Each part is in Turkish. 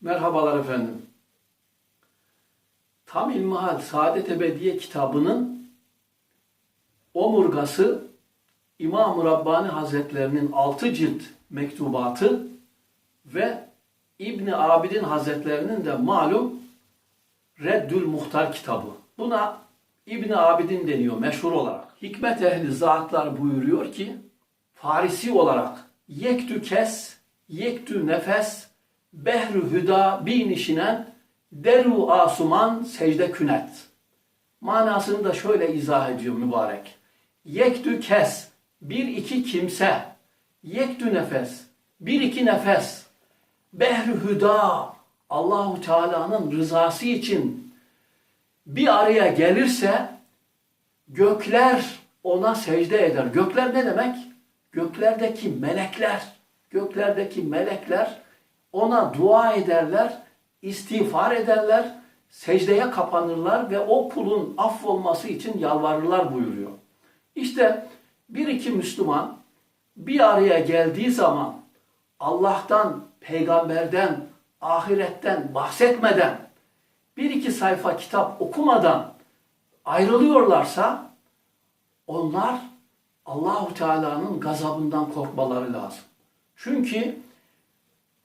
Merhabalar efendim. Tam İlmihal Saadet Ebediye kitabının omurgası İmam-ı Rabbani Hazretlerinin altı cilt mektubatı ve İbni Abidin Hazretlerinin de malum Reddül Muhtar kitabı. Buna İbni Abidin deniyor meşhur olarak. Hikmet ehli zatlar buyuruyor ki Farisi olarak yektü kes, yektü nefes, behrü hüda bin işinen deru asuman secde künet. Manasını da şöyle izah ediyor mübarek. Yektü kes, bir iki kimse, yektü nefes, bir iki nefes, behrü hüda, Allahu Teala'nın rızası için bir araya gelirse gökler ona secde eder. Gökler ne demek? Göklerdeki melekler, göklerdeki melekler ona dua ederler, istiğfar ederler, secdeye kapanırlar ve o kulun affolması için yalvarırlar buyuruyor. İşte bir iki Müslüman bir araya geldiği zaman Allah'tan, peygamberden, ahiretten bahsetmeden bir iki sayfa kitap okumadan ayrılıyorlarsa onlar Allahu Teala'nın gazabından korkmaları lazım. Çünkü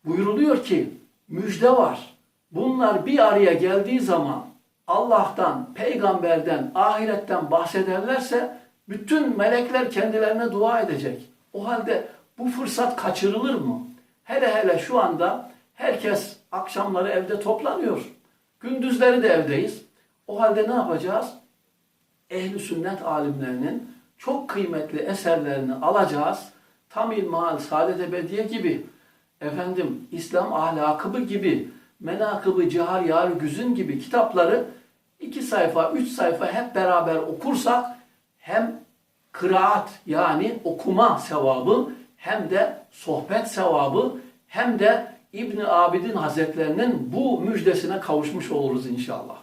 buyuruluyor ki müjde var. Bunlar bir araya geldiği zaman Allah'tan, peygamberden, ahiretten bahsederlerse bütün melekler kendilerine dua edecek. O halde bu fırsat kaçırılır mı? Hele hele şu anda herkes akşamları evde toplanıyor. Gündüzleri de evdeyiz. O halde ne yapacağız? Ehli sünnet alimlerinin çok kıymetli eserlerini alacağız. Tam İlmihal, Saadet Ebediye gibi, efendim İslam ahlakıbı gibi, Menakıbı Cihar Yar Güzün gibi kitapları iki sayfa, üç sayfa hep beraber okursak hem kıraat yani okuma sevabı hem de sohbet sevabı hem de İbni Abidin Hazretlerinin bu müjdesine kavuşmuş oluruz inşallah.